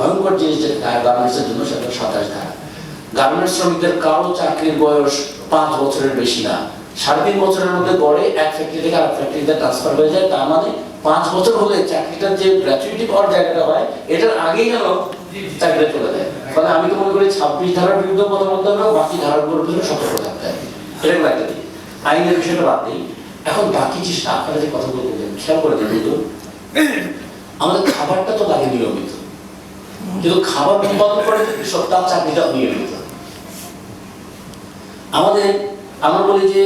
ভয়ঙ্কর জিনিস যে গার্মেন্টসের জন্য সেটা সাতাশ ধারা। গার্মেন্টস শ্রমিকদের কারও চাকরির বয়স পাঁচ বছরের বেশি না। সাড়ে তিন বছরের মধ্যে গড়ে এক ফ্যাক্টরি থেকে আরেক ফ্যাক্টরিতে ট্রান্সফার হয়ে যায়, তার মানে পাঁচ বছর হলে চাকরিটার যে গ্র্যাচুইটি পাওয়ার জায়গাটা হয়, এটার আগেই যেন চাকরিটা চলে যায়। ফলে আমি তো মনে করি ছাব্বিশ ধারার বিরুদ্ধে কথা বলতে হবে বাকি ধারাগুলোর ভিতরে সতর্ক থাকতে হবে। এটা কোনো একটা দিক আইনের বিষয়টা বাদ দিই। এখন বাকি যে আপনারা যে কথাগুলো বললেন, খেয়াল করে দেখুন আমাদের খাবারটা তো লাগে নিয়মিত। কিন্তু খাবার উৎপাদন করে কৃষক তার চাকরিটা নিয়মিত আমাদের আমরা বলি যে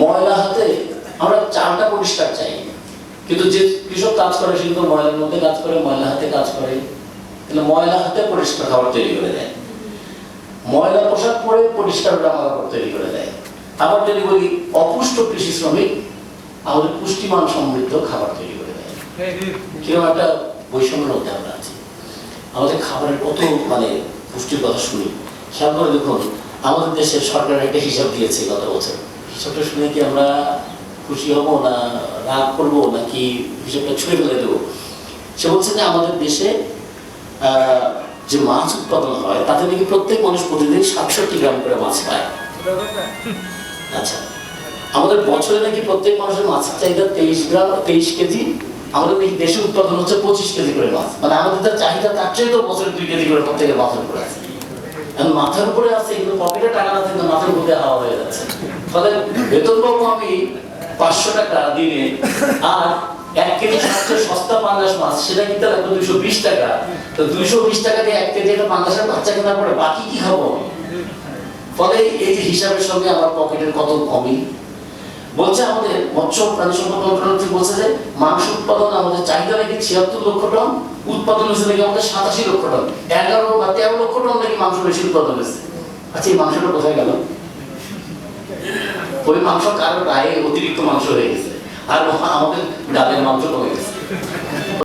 ময়লা হাতে আমরা চালটা পরিষ্কার চাই। কিন্তু যে কৃষক কাজ করে সে কিন্তু ময়লার মধ্যে কাজ করে ময়লা হাতে কাজ করে। তাহলে ময়লা হাতে পরিষ্কার খাবার তৈরি করে দেয়। ময়লা পোশাক পরে পরিষ্কার জামা কাপড় তৈরি করে দেয়। আবার যদি বলি অপুষ্ট কৃষি শ্রমিক আমাদের পুষ্টিমান সমৃদ্ধ খাবার তৈরি করে দেয়। কীরকম একটা বৈষম্যের মধ্যে আমরা আছি। আমাদের খাবারের কত মানে পুষ্টির কথা শুনি। খেয়াল করে দেখুন, আমাদের দেশের সরকার একটা হিসাব দিয়েছে গত বছর। হিসাবটা শুনে কি আমরা খুশি হব না রাগ করব, নাকি হিসাবটা ছুঁড়ে ফেলে দেবো? সে বলছে যে আমাদের দেশে যে মাছ উৎপাদন হয়, তাতে নাকি প্রত্যেক মানুষ প্রতিদিন সাতষট্টি গ্রাম করে মাছ পায় আচ্ছা। আমাদের বছরে নাকি প্রত্যেক মানুষের মাছের চাহিদা তেইশ গ্রাম, তেইশ কেজি আমাদের নাকি দেশে উৎপাদন হচ্ছে পঁচিশ কেজি করে মাছ। মানে আমাদের চাহিদা, তার চেয়ে তো বছরে দুই কেজি করে প্রত্যেকের মাথার উপরে আছে। এখন মাথার উপরে আছে এগুলো পকেটে টাকা না মাথার উপরে হাওয়া হয়ে যাচ্ছে। ফলে বেতন পাবো আমি পাঁচশো টাকা দিনে আর এক কেজি সবচেয়ে সস্তা পাঙ্গাস মাছ, সেটা কিনতে লাগবে দুইশো বিশ টাকা। তো দুইশো বিশ টাকা দিয়ে এক কেজি একটা বাচ্চা কেনার পরে বাকি কি খাব ফলে এই যে হিসাবের সঙ্গে আমার পকেটের কত কমই। বলছে আমাদের মৎস্য প্রাণী সম্পদ মন্ত্রণালয় বলছে যে মাংস উৎপাদন আমাদের চাহিদা নাকি ছিয়াত্তর লক্ষ টন, উৎপাদন হয়েছে নাকি আমাদের সাতাশি লক্ষ টন, এগারো বা তেরো লক্ষ টন নাকি মাংস বেশি উৎপাদন হয়েছে। আচ্ছা এই মাংসটা কোথায় গেল? ওই মাংস কারোর গায়ে অতিরিক্ত মাংস হয়ে গেছে। আর আমাদের ডালের মাংস কমে গেছে।